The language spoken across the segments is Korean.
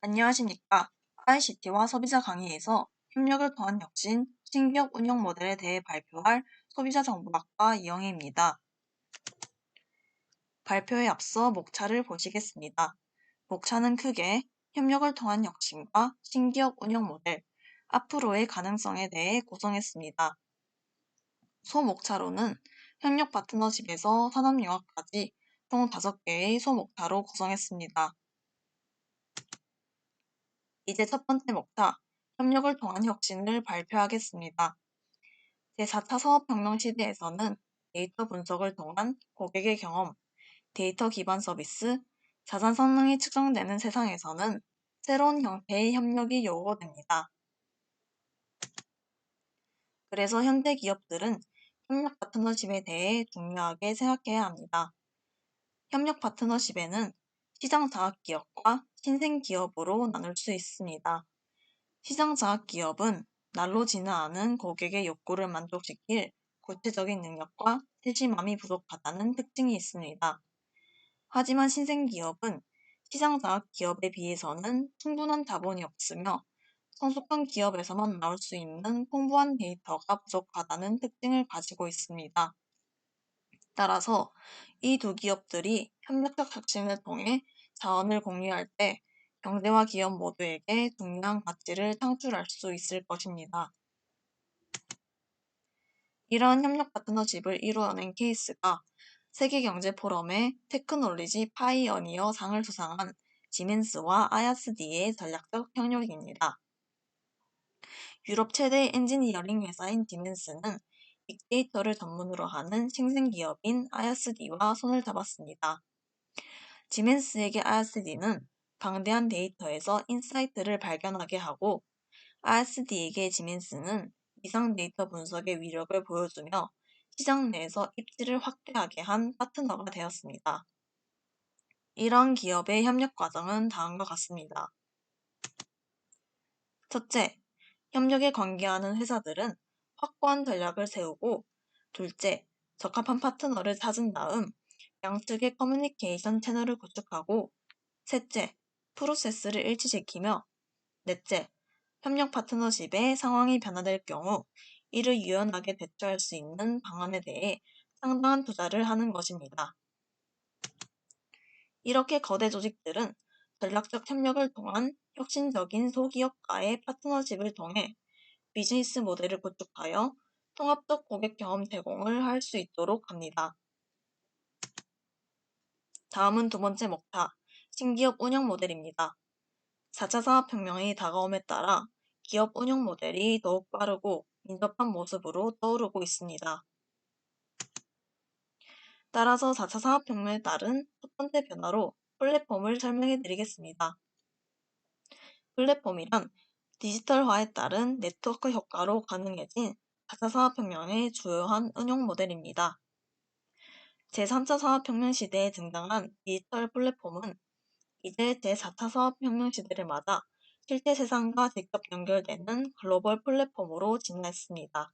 안녕하십니까. ICT와 소비자 강의에서 협력을 통한 혁신, 신기업 운영 모델에 대해 발표할 소비자정보학과 이영애입니다. 발표에 앞서 목차를 보시겠습니다. 목차는 크게 협력을 통한 혁신과 신기업 운영 모델, 앞으로의 가능성에 대해 구성했습니다. 소목차로는 협력 파트너십에서 산업융합까지 총 5개의 소목차로 구성했습니다. 이제 첫 번째 목차, 협력을 통한 혁신을 발표하겠습니다. 제4차 사업혁명 시대에서는 데이터 분석을 통한 고객의 경험, 데이터 기반 서비스, 자산 성능이 측정되는 세상에서는 새로운 형태의 협력이 요구됩니다. 그래서 현대 기업들은 협력 파트너십에 대해 중요하게 생각해야 합니다. 협력 파트너십에는 시장 자학 기업과 신생 기업으로 나눌 수 있습니다. 시장 자학 기업은 날로 지나하는 고객의 욕구를 만족시킬 구체적인 능력과 세심함이 부족하다는 특징이 있습니다. 하지만 신생 기업은 시장 자학 기업에 비해서는 충분한 자본이 없으며 성숙한 기업에서만 나올 수 있는 풍부한 데이터가 부족하다는 특징을 가지고 있습니다. 따라서 이 두 기업들이 협력적 혁신을 통해 자원을 공유할 때 경제와 기업 모두에게 중요한 가치를 창출할 수 있을 것입니다. 이러한 협력 파트너십을 이루어낸 케이스가 세계경제포럼의 테크놀리지 파이어니어 상을 수상한 지멘스와 아야스디의 전략적 협력입니다. 유럽 최대 엔지니어링 회사인 디멘스는 빅데이터를 전문으로 하는 신생기업인 아야스디와 손을 잡았습니다. 지멘스에게 아야스디는 방대한 데이터에서 인사이트를 발견하게 하고 아야스디에게 지멘스는 이상 데이터 분석의 위력을 보여주며 시장 내에서 입지를 확대하게 한 파트너가 되었습니다. 이러한 기업의 협력 과정은 다음과 같습니다. 첫째, 협력에 관계하는 회사들은 확고한 전략을 세우고 둘째, 적합한 파트너를 찾은 다음 양측의 커뮤니케이션 채널을 구축하고 셋째, 프로세스를 일치시키며 넷째, 협력 파트너십의 상황이 변화될 경우 이를 유연하게 대처할 수 있는 방안에 대해 상당한 투자를 하는 것입니다. 이렇게 거대 조직들은 전략적 협력을 통한 혁신적인 소기업과의 파트너십을 통해 비즈니스 모델을 구축하여 통합적 고객 경험 제공을 할 수 있도록 합니다. 다음은 두 번째 목차, 신기업 운영 모델입니다. 4차 산업혁명이 다가옴에 따라 기업 운영 모델이 더욱 빠르고 민첩한 모습으로 떠오르고 있습니다. 따라서 4차 산업혁명에 따른 첫 번째 변화로 플랫폼을 설명해 드리겠습니다. 플랫폼이란 디지털화에 따른 네트워크 효과로 가능해진 4차 산업혁명의 주요한 응용 모델입니다. 제3차 산업혁명 시대에 등장한 디지털 플랫폼은 이제 제4차 산업혁명 시대를 맞아 실제 세상과 직접 연결되는 글로벌 플랫폼으로 진화했습니다.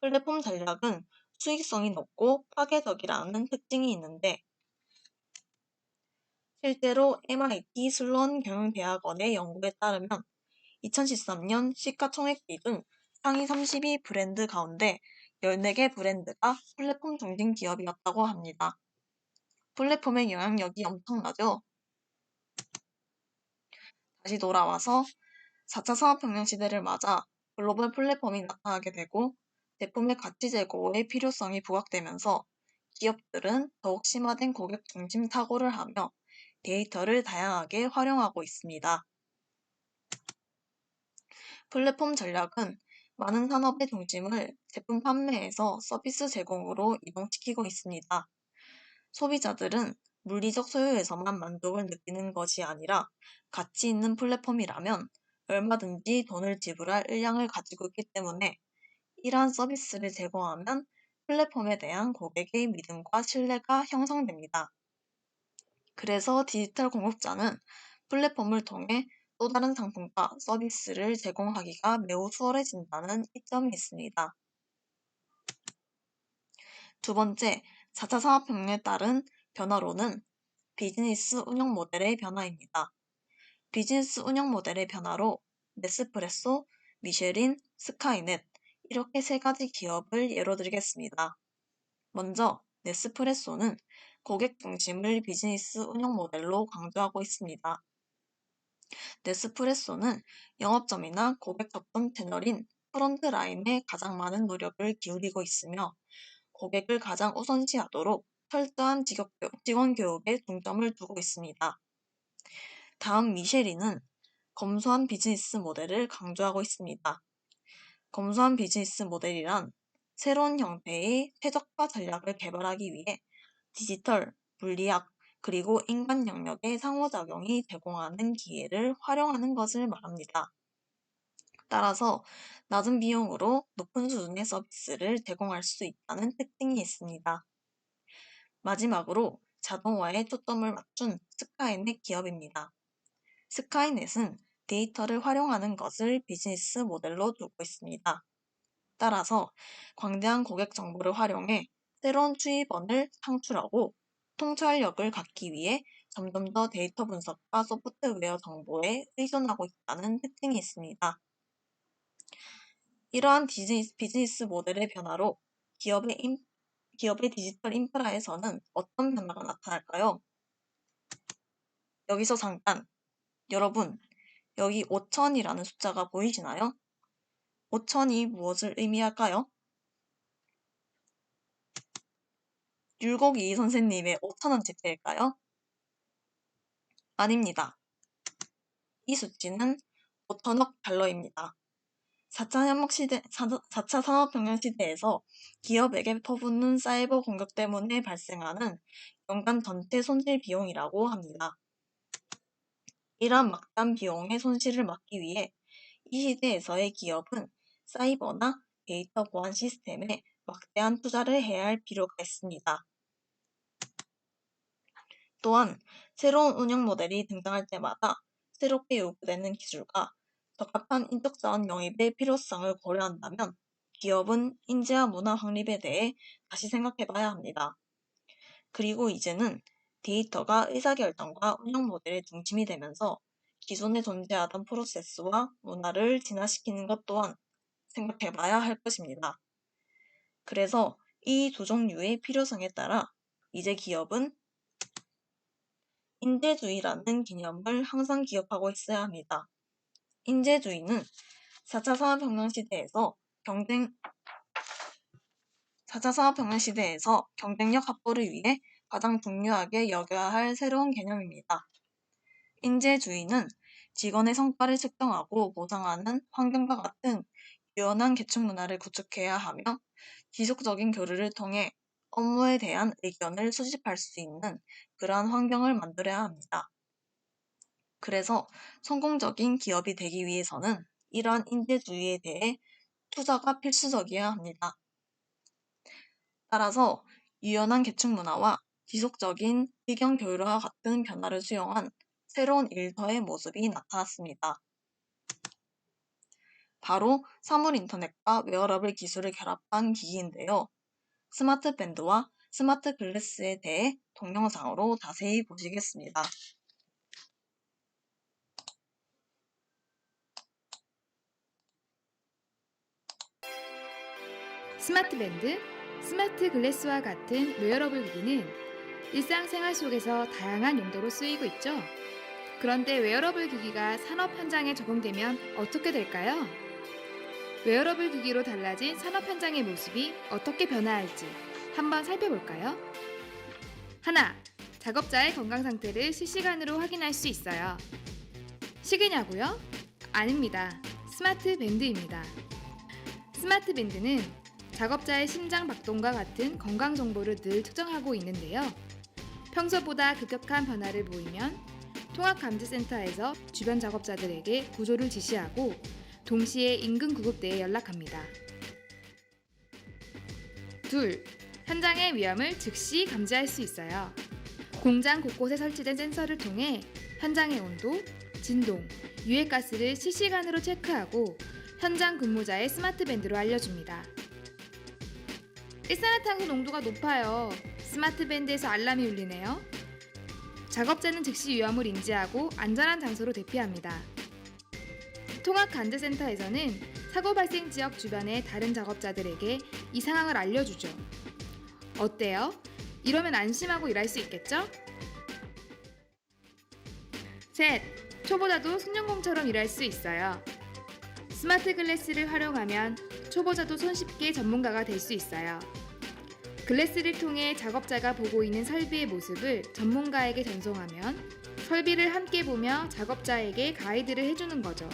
플랫폼 전략은 수익성이 높고 파괴적이라는 특징이 있는데 실제로 MIT 슬론 경영대학원의 연구에 따르면 2013년 시가총액 기준 상위 32 브랜드 가운데 14개 브랜드가 플랫폼 중심 기업이었다고 합니다. 플랫폼의 영향력이 엄청나죠? 다시 돌아와서 4차 산업혁명 시대를 맞아 글로벌 플랫폼이 나타나게 되고 제품의 가치 제고의 필요성이 부각되면서 기업들은 더욱 심화된 고객 중심 사고를 하며 데이터를 다양하게 활용하고 있습니다. 플랫폼 전략은 많은 산업의 중심을 제품 판매에서 서비스 제공으로 이동시키고 있습니다. 소비자들은 물리적 소유에서만 만족을 느끼는 것이 아니라 가치 있는 플랫폼이라면 얼마든지 돈을 지불할 의향을 가지고 있기 때문에 이러한 서비스를 제공하면 플랫폼에 대한 고객의 믿음과 신뢰가 형성됩니다. 그래서 디지털 공급자는 플랫폼을 통해 또 다른 상품과 서비스를 제공하기가 매우 수월해진다는 이점이 있습니다. 두 번째, 4차 산업혁명에 따른 변화로는 비즈니스 운영 모델의 변화입니다. 비즈니스 운영 모델의 변화로 네스프레소, 미쉐린, 스카이넷 이렇게 세 가지 기업을 예로 들겠습니다. 먼저 네스프레소는 고객 중심을 비즈니스 운영 모델로 강조하고 있습니다. 네스프레소는 영업점이나 고객 접근 채널인 프론트라인에 가장 많은 노력을 기울이고 있으며 고객을 가장 우선시하도록 철저한 직원 교육에 중점을 두고 있습니다. 다음 미쉐린은 검소한 비즈니스 모델을 강조하고 있습니다. 검소한 비즈니스 모델이란 새로운 형태의 최적화 전략을 개발하기 위해 디지털, 물리학, 그리고 인간 영역의 상호작용이 제공하는 기회를 활용하는 것을 말합니다. 따라서 낮은 비용으로 높은 수준의 서비스를 제공할 수 있다는 특징이 있습니다. 마지막으로 자동화에 초점을 맞춘 스카이넷 기업입니다. 스카이넷은 데이터를 활용하는 것을 비즈니스 모델로 두고 있습니다. 따라서 광대한 고객 정보를 활용해 새로운 수입원을 창출하고 통찰력을 갖기 위해 점점 더 데이터 분석과 소프트웨어 정보에 의존하고 있다는 특징이 있습니다. 이러한 비즈니스, 비즈니스 모델의 변화로 기업의, 인, 기업의 디지털 인프라에서는 어떤 변화가 나타날까요? 여기서 잠깐 여러분 여기 5천이라는 숫자가 보이시나요? 5천이 무엇을 의미할까요? 율곡이 선생님의 5천원 집회일까요? 아닙니다. 이 수치는 5천억 달러입니다. 4차 협력 시대, 4차 산업혁명 시대에서 기업에게 퍼붓는 사이버 공격 때문에 발생하는 연간 전체 손실 비용이라고 합니다. 이러한 막대한 비용의 손실을 막기 위해 이 시대에서의 기업은 사이버나 데이터 보안 시스템에 막대한 투자를 해야 할 필요가 있습니다. 또한 새로운 운영 모델이 등장할 때마다 새롭게 요구되는 기술과 적합한 인적 자원 영입의 필요성을 고려한다면 기업은 인재와 문화 확립에 대해 다시 생각해 봐야 합니다. 그리고 이제는 데이터가 의사결정과 운영 모델의 중심이 되면서 기존에 존재하던 프로세스와 문화를 진화시키는 것 또한 생각해 봐야 할 것입니다. 그래서 이 두 종류의 필요성에 따라 이제 기업은 인재주의라는 개념을 항상 기억하고 있어야 합니다. 인재주의는 4차 산업혁명 시대에서 경쟁 4차 산업혁명 시대에서 경쟁력 확보를 위해 가장 중요하게 여겨야 할 새로운 개념입니다. 인재주의는 직원의 성과를 측정하고 보상하는 환경과 같은 유연한 계층 문화를 구축해야 하며 지속적인 교류를 통해 업무에 대한 의견을 수집할 수 있는 그러한 환경을 만들어야 합니다. 그래서 성공적인 기업이 되기 위해서는 이러한 인재주의에 대해 투자가 필수적이어야 합니다. 따라서 유연한 계층 문화와 지속적인 의견 교류와 같은 변화를 수용한 새로운 일터의 모습이 나타났습니다. 바로 사물 인터넷과 웨어러블 기술을 결합한 기기인데요. 스마트 밴드와 스마트 글래스에 대해 동영상으로 자세히 보시겠습니다. 스마트 밴드, 스마트 글래스와 같은 웨어러블 기기는 일상생활 속에서 다양한 용도로 쓰이고 있죠. 그런데 웨어러블 기기가 산업 현장에 적용되면 어떻게 될까요? 웨어러블 기기로 달라진 산업 현장의 모습이 어떻게 변화할지 한번 살펴볼까요? 하나, 작업자의 건강 상태를 실시간으로 확인할 수 있어요. 시계냐고요? 아닙니다. 스마트 밴드입니다. 스마트 밴드는 작업자의 심장 박동과 같은 건강 정보를 늘 측정하고 있는데요. 평소보다 급격한 변화를 보이면 통합감지센터에서 주변 작업자들에게 구조를 지시하고 동시에 인근 구급대에 연락합니다. 둘, 현장의 위험을 즉시 감지할 수 있어요. 공장 곳곳에 설치된 센서를 통해 현장의 온도, 진동, 유해가스를 실시간으로 체크하고 현장 근무자의 스마트 밴드로 알려줍니다. 일산화탄소 농도가 높아요. 스마트 밴드에서 알람이 울리네요. 작업자는 즉시 위험을 인지하고 안전한 장소로 대피합니다. 통합간제센터에서는 사고 발생 지역 주변의 다른 작업자들에게 이 상황을 알려주죠. 어때요? 이러면 안심하고 일할 수 있겠죠? 셋. 초보자도 숙련공처럼 일할 수 있어요. 스마트 글래스를 활용하면 초보자도 손쉽게 전문가가 될 수 있어요. 글래스를 통해 작업자가 보고 있는 설비의 모습을 전문가에게 전송하면 설비를 함께 보며 작업자에게 가이드를 해주는 거죠.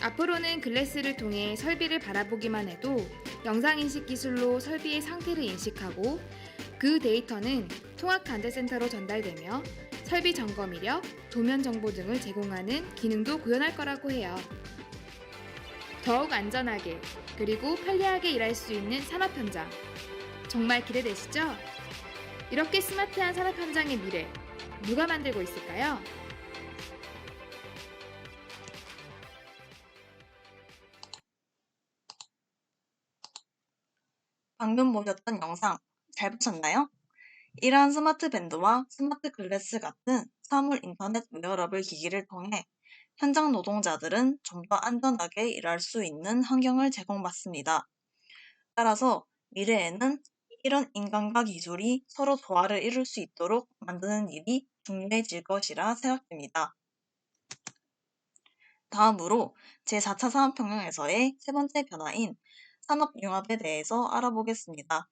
앞으로는 글래스를 통해 설비를 바라보기만 해도 영상인식 기술로 설비의 상태를 인식하고 그 데이터는 통합간제센터로 전달되며 설비 점검 이력, 도면 정보 등을 제공하는 기능도 구현할 거라고 해요. 더욱 안전하게 그리고 편리하게 일할 수 있는 산업 현장. 정말 기대되시죠? 이렇게 스마트한 산업 현장의 미래 누가 만들고 있을까요? 방금 보셨던 영상 잘 보셨나요? 이러한 스마트 밴드와 스마트 글래스 같은 사물 인터넷 웨어러블 기기를 통해 현장 노동자들은 좀 더 안전하게 일할 수 있는 환경을 제공받습니다. 따라서 미래에는 이런 인간과 기술이 서로 조화를 이룰 수 있도록 만드는 일이 중요해질 것이라 생각됩니다. 다음으로 제4차 산업혁명에서의 세 번째 변화인 산업융합에 대해서 알아보겠습니다.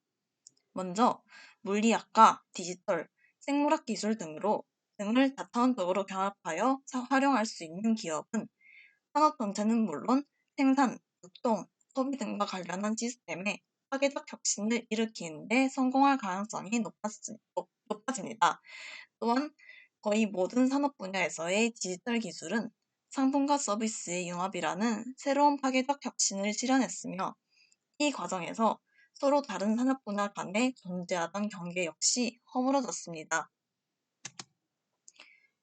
먼저 물리학과 디지털, 생물학 기술 등으로 등을 다차원적으로 결합하여 활용할 수 있는 기업은 산업 전체는 물론 생산, 유통, 소비 등과 관련한 시스템에 파괴적 혁신을 일으키는 데 성공할 가능성이 높아집니다. 또한 거의 모든 산업 분야에서의 디지털 기술은 상품과 서비스의 융합이라는 새로운 파괴적 혁신을 실현했으며 이 과정에서 서로 다른 산업 분야 간에 존재하던 경계 역시 허물어졌습니다.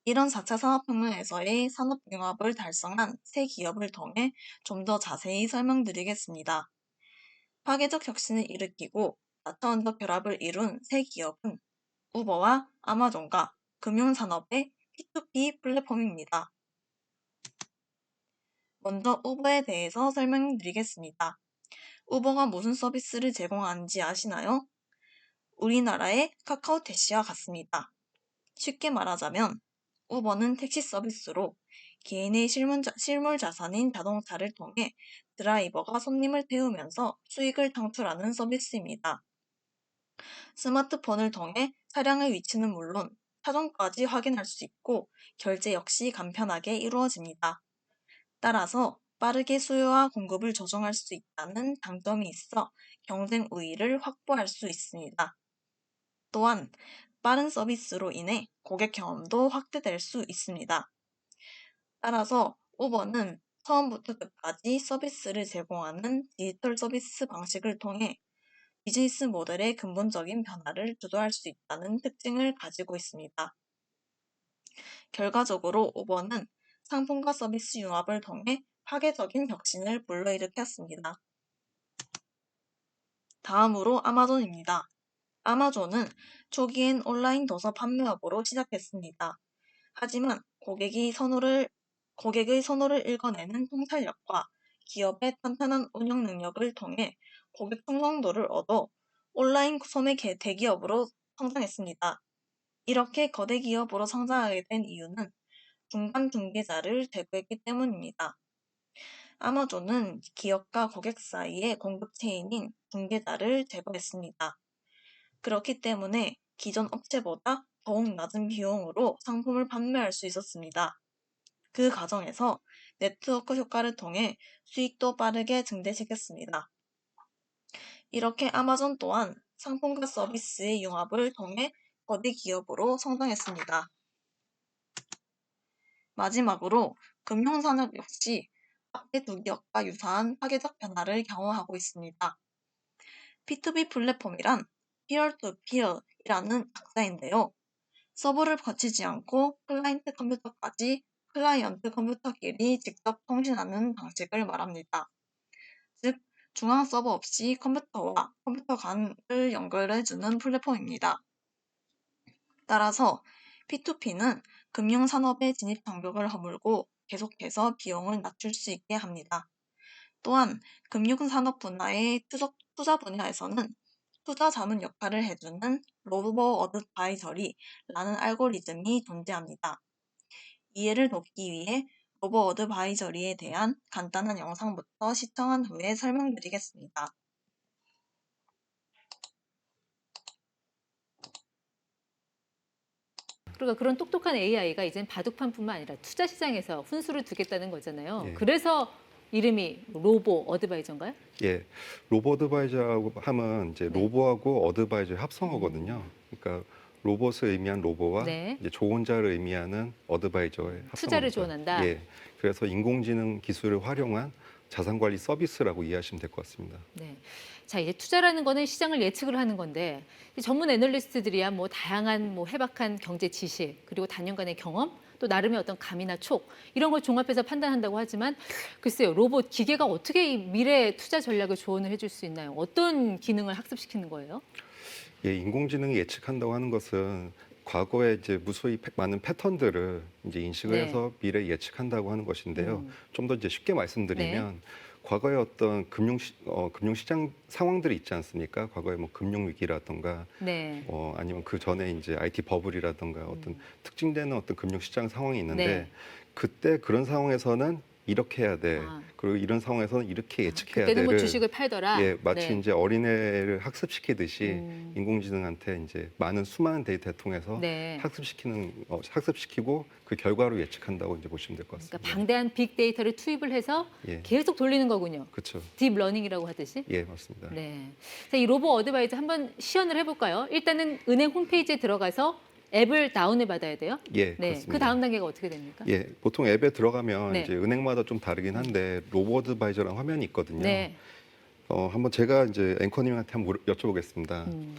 이런 4차 산업혁명에서의 산업융합을 달성한 세 기업을 통해 좀 더 자세히 설명드리겠습니다. 파괴적 혁신을 일으키고 다차원적 결합을 이룬 세 기업은 우버와 아마존과 금융산업의 P2P 플랫폼입니다. 먼저 우버에 대해서 설명드리겠습니다. 우버가 무슨 서비스를 제공하는지 아시나요? 우리나라의 카카오 택시와 같습니다. 쉽게 말하자면 우버는 택시 서비스로 개인의 실물 자산인 자동차를 통해 드라이버가 손님을 태우면서 수익을 창출하는 서비스입니다. 스마트폰을 통해 차량의 위치는 물론 차종까지 확인할 수 있고 결제 역시 간편하게 이루어집니다. 따라서 빠르게 수요와 공급을 조정할 수 있다는 장점이 있어 경쟁 우위를 확보할 수 있습니다. 또한 빠른 서비스로 인해 고객 경험도 확대될 수 있습니다. 따라서 우버는 처음부터 끝까지 서비스를 제공하는 디지털 서비스 방식을 통해 비즈니스 모델의 근본적인 변화를 주도할 수 있다는 특징을 가지고 있습니다. 결과적으로 우버는 상품과 서비스 융합을 통해 파괴적인 혁신을 불러일으켰습니다. 다음으로 아마존입니다. 아마존은 초기엔 온라인 도서 판매업으로 시작했습니다. 하지만 고객이 선호를, 고객의 선호를 읽어내는 통찰력과 기업의 탄탄한 운영 능력을 통해 고객 충성도를 얻어 온라인 소매 대기업으로 성장했습니다. 이렇게 거대 기업으로 성장하게 된 이유는 중간 중개자를 제거했기 때문입니다. 아마존은 기업과 고객 사이의 공급 체인인 중개자를 제거했습니다. 그렇기 때문에 기존 업체보다 더욱 낮은 비용으로 상품을 판매할 수 있었습니다. 그 과정에서 네트워크 효과를 통해 수익도 빠르게 증대시켰습니다. 이렇게 아마존 또한 상품과 서비스의 융합을 통해 거대 기업으로 성장했습니다. 마지막으로 금융산업 역시 기업과 유사한 파괴적 변화를 경험하고 있습니다. P2B 플랫폼이란 peer-to-peer이라는 약자인데요. 서버를 거치지 않고 클라이언트 컴퓨터까지 클라이언트 컴퓨터끼리 직접 통신하는 방식을 말합니다. 즉, 중앙 서버 없이 컴퓨터와 컴퓨터 간을 연결해주는 플랫폼입니다. 따라서 P2P는 금융산업의 진입 장벽을 허물고 계속해서 비용을 낮출 수 있게 합니다. 또한 금융산업 분야의 투자, 분야에서는 투자 자문 역할을 해주는 로보 어드바이저리라는 알고리즘이 존재합니다. 이해를 돕기 위해 로보 어드바이저리에 대한 간단한 영상부터 시청한 후에 설명드리겠습니다. 그러니까 그런 똑똑한 AI가 이젠 바둑판뿐만 아니라 투자 시장에서 훈수를 두겠다는 거잖아요. 예. 그래서 이름이 로보 어드바이저인가요? 예, 로보 어드바이저하고 하면 이제 네. 로보하고 어드바이저 합성어거든요. 그러니까 로봇을 의미한 로보와 네. 이제 조언자를 의미하는 어드바이저의 합성어. 투자를 지원한다? 예, 그래서 인공지능 기술을 활용한 자산관리 서비스라고 이해하시면 될 것 같습니다. 네. 자, 이제 투자라는 거는 시장을 예측을 하는 건데 이 전문 애널리스트들이야 뭐 다양한 뭐 해박한 경제 지식 그리고 단연간의 경험 또 나름의 어떤 감이나 촉 이런 걸 종합해서 판단한다고 하지만 글쎄요 로봇 기계가 어떻게 이 미래 투자 전략을 조언을 해줄 수 있나요? 어떤 기능을 학습시키는 거예요? 예, 인공지능이 예측한다고 하는 것은 과거에 이제 무수히 패- 많은 패턴들을 이제 인식을 네. 해서 미래 예측한다고 하는 것인데요. 음. 좀 더 이제 쉽게 말씀드리면 과거에 어떤 금융 시, 어, 금융 시장 상황들이 있지 않습니까? 과거에 뭐 금융 위기라든가 네. 어, 아니면 그 전에 이제 IT 버블이라든가 어떤 특징되는 어떤 금융 시장 상황이 있는데 음. 네. 그때 그런 상황에서는 이렇게 해야 돼. 아. 그리고 이런 상황에서는 이렇게 예측해야 그때는 뭐 주식을 팔더라. 예, 마치 네. 이제 어린애를 학습시키듯이 음. 인공지능한테 이제 많은 수많은 데이터를 통해서 네. 학습시키는 어, 학습시키고 그 결과로 예측한다고 이제 보시면 될 것 같습니다. 그러니까 방대한 빅데이터를 투입을 해서 예, 계속 돌리는 거군요. 그렇죠. 딥러닝이라고 하듯이. 예, 맞습니다. 네. 자, 이 로보 어드바이저 한번 시연을 해볼까요? 일단은 은행 홈페이지에 들어가서 앱을 다운을 받아야 돼요. 예, 네. 그렇습니다. 그 다음 단계가 어떻게 됩니까? 예, 보통 앱에 들어가면 네. 이제 은행마다 좀 다르긴 한데 로보드바이저라는 화면이 있거든요. 네. 어, 한번 제가 이제 앵커님한테 한번 물어- 여쭤보겠습니다. 음.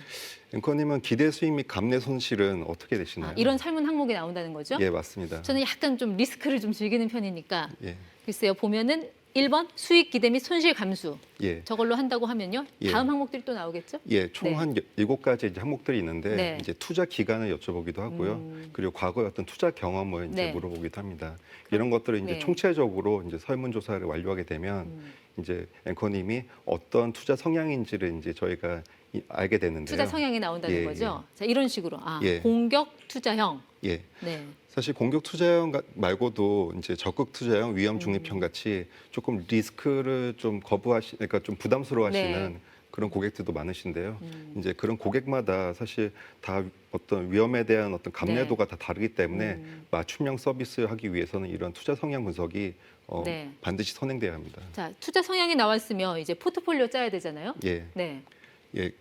앵커님은 기대 수익 및 감내 손실은 어떻게 되시나요? 아, 이런 설문 항목이 나온다는 거죠? 예, 맞습니다. 저는 약간 좀 리스크를 좀 즐기는 편이니까 예, 글쎄요 보면은 1번 수익 기대 및 손실 감수 예, 저걸로 한다고 하면요 예. 다음 항목들이 또 나오겠죠? 예, 총 네. 한 일곱 가지 이제 항목들이 있는데 네. 이제 투자 기간을 여쭤보기도 하고요. 음. 그리고 과거의 어떤 투자 경험을 이제 네. 물어보기도 합니다. 이런 것들을 이제 네. 총체적으로 이제 설문 조사를 완료하게 되면 음. 이제 앵커님이 어떤 투자 성향인지를 이제 저희가 이- 알게 되는데요. 투자 성향이 나온다는 예, 거죠. 자 이런 식으로 아 예. 공격 투자형. 예. 네. 사실 공격 투자형 가- 말고도 이제 적극 투자형, 위험 음. 중립형 같이 조금 리스크를 좀 거부하시, 그러니까 좀 부담스러워하시는 네. 그런 고객들도 많으신데요. 음. 이제 그런 고객마다 사실 다 어떤 위험에 대한 어떤 감내도가 다 다르기 때문에 네. 음. 맞춤형 서비스를 하기 위해서는 이런 투자 성향 분석이 어, 네. 반드시 선행돼야 합니다. 자 투자 성향이 나왔으면 이제 포트폴리오 짜야 되잖아요. 예, 네. 예.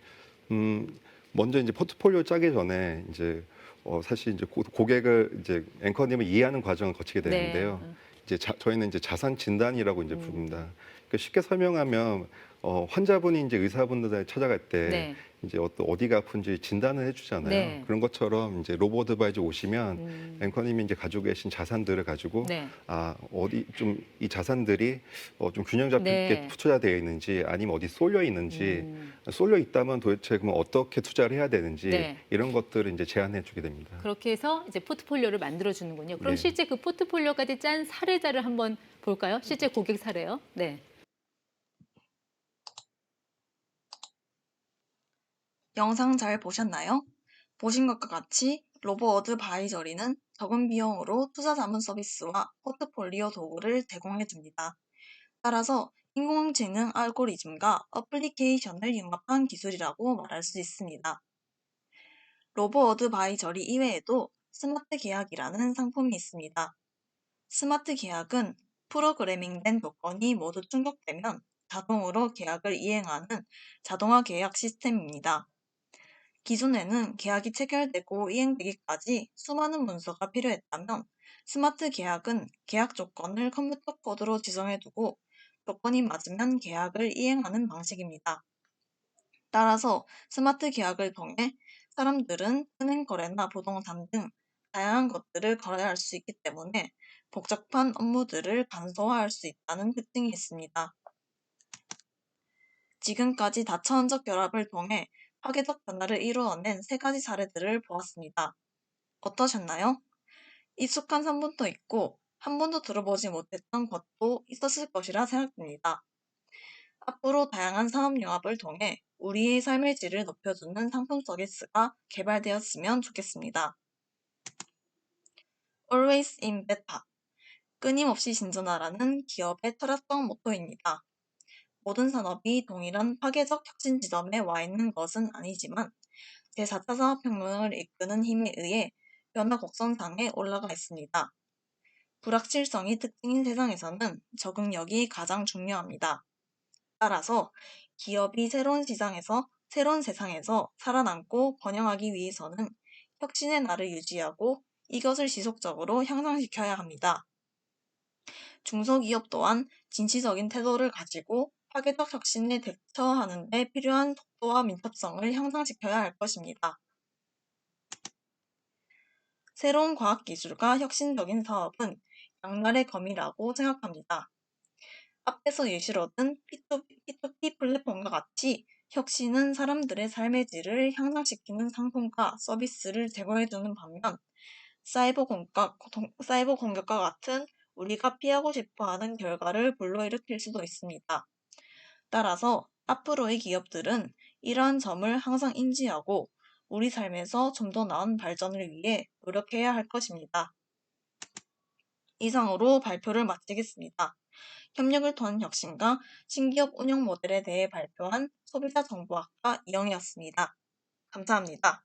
음, 먼저 이제 포트폴리오 짜기 전에 이제 어, 사실 이제 고, 고객을 이제 앵커님을 이해하는 과정을 거치게 되는데요. 네. 이제 자, 저희는 이제 자산 진단이라고 이제 음. 부릅니다. 그러니까 쉽게 설명하면 어, 환자분이 이제 의사분들 찾아갈 때 네. 이제 어떤 어디가 아픈지 진단을 해주잖아요. 네. 그런 것처럼 이제 로봇 드바이저 오시면 음. 앵커님이 이제 가지고 계신 자산들을 가지고 네. 아 어디 좀 이 자산들이 어, 좀 균형 잡히게 네. 투자되어 있는지 아니면 어디 쏠려 있는지 음. 쏠려 있다면 도대체 그럼 어떻게 투자를 해야 되는지 네. 이런 것들을 이제 제안해 주게 됩니다. 그렇게 해서 이제 포트폴리오를 만들어 주는군요. 그럼 네. 실제 그 포트폴리오까지 짠 사례자를 한번 볼까요? 실제 고객 사례요. 네. 영상 잘 보셨나요? 보신 것과 같이 로보 어드바이저리는 적은 비용으로 투자 자문 서비스와 포트폴리오 도구를 제공해 줍니다. 따라서 인공지능 알고리즘과 어플리케이션을 융합한 기술이라고 말할 수 있습니다. 로보 어드바이저리 이외에도 스마트 계약이라는 상품이 있습니다. 스마트 계약은 프로그래밍된 조건이 모두 충족되면 자동으로 계약을 이행하는 자동화 계약 시스템입니다. 기존에는 계약이 체결되고 이행되기까지 수많은 문서가 필요했다면 스마트 계약은 계약 조건을 컴퓨터 코드로 지정해두고 조건이 맞으면 계약을 이행하는 방식입니다. 따라서 스마트 계약을 통해 사람들은 은행 거래나 부동산 등 다양한 것들을 거래할 수 있기 때문에 복잡한 업무들을 간소화할 수 있다는 특징이 있습니다. 지금까지 다차원적 결합을 통해 파괴적 변화를 이루어낸 세 가지 사례들을 보았습니다. 어떠셨나요? 익숙한 산문도 있고 한 번도 들어보지 못했던 것도 있었을 것이라 생각됩니다. 앞으로 다양한 산업융합을 통해 우리의 삶의 질을 높여주는 상품 서비스가 개발되었으면 좋겠습니다. Always in beta. 끊임없이 진전하라는 기업의 철학적 모토입니다. 모든 산업이 동일한 파괴적 혁신 지점에 와 있는 것은 아니지만 제4차 산업혁명을 이끄는 힘에 의해 변화 곡선상에 올라가 있습니다. 불확실성이 특징인 세상에서는 적응력이 가장 중요합니다. 따라서 기업이 새로운 시장에서 새로운 세상에서 살아남고 번영하기 위해서는 혁신의 날을 유지하고 이것을 지속적으로 향상시켜야 합니다. 중소기업 또한 진취적인 태도를 가지고 파괴적 혁신에 대처하는 데 필요한 속도와 민첩성을 향상시켜야 할 것입니다. 새로운 과학기술과 혁신적인 사업은 양날의 검이라고 생각합니다. 앞에서 예시로 든 P2P, P2P 플랫폼과 같이 혁신은 사람들의 삶의 질을 향상시키는 상품과 서비스를 제공해주는 반면 사이버 공격, 사이버 공격과 같은 우리가 피하고 싶어하는 결과를 불러일으킬 수도 있습니다. 따라서 앞으로의 기업들은 이러한 점을 항상 인지하고 우리 삶에서 좀 더 나은 발전을 위해 노력해야 할 것입니다. 이상으로 발표를 마치겠습니다. 협력을 통한 혁신과 신기업 운영 모델에 대해 발표한 소비자 정보학과 이영이었습니다. 감사합니다.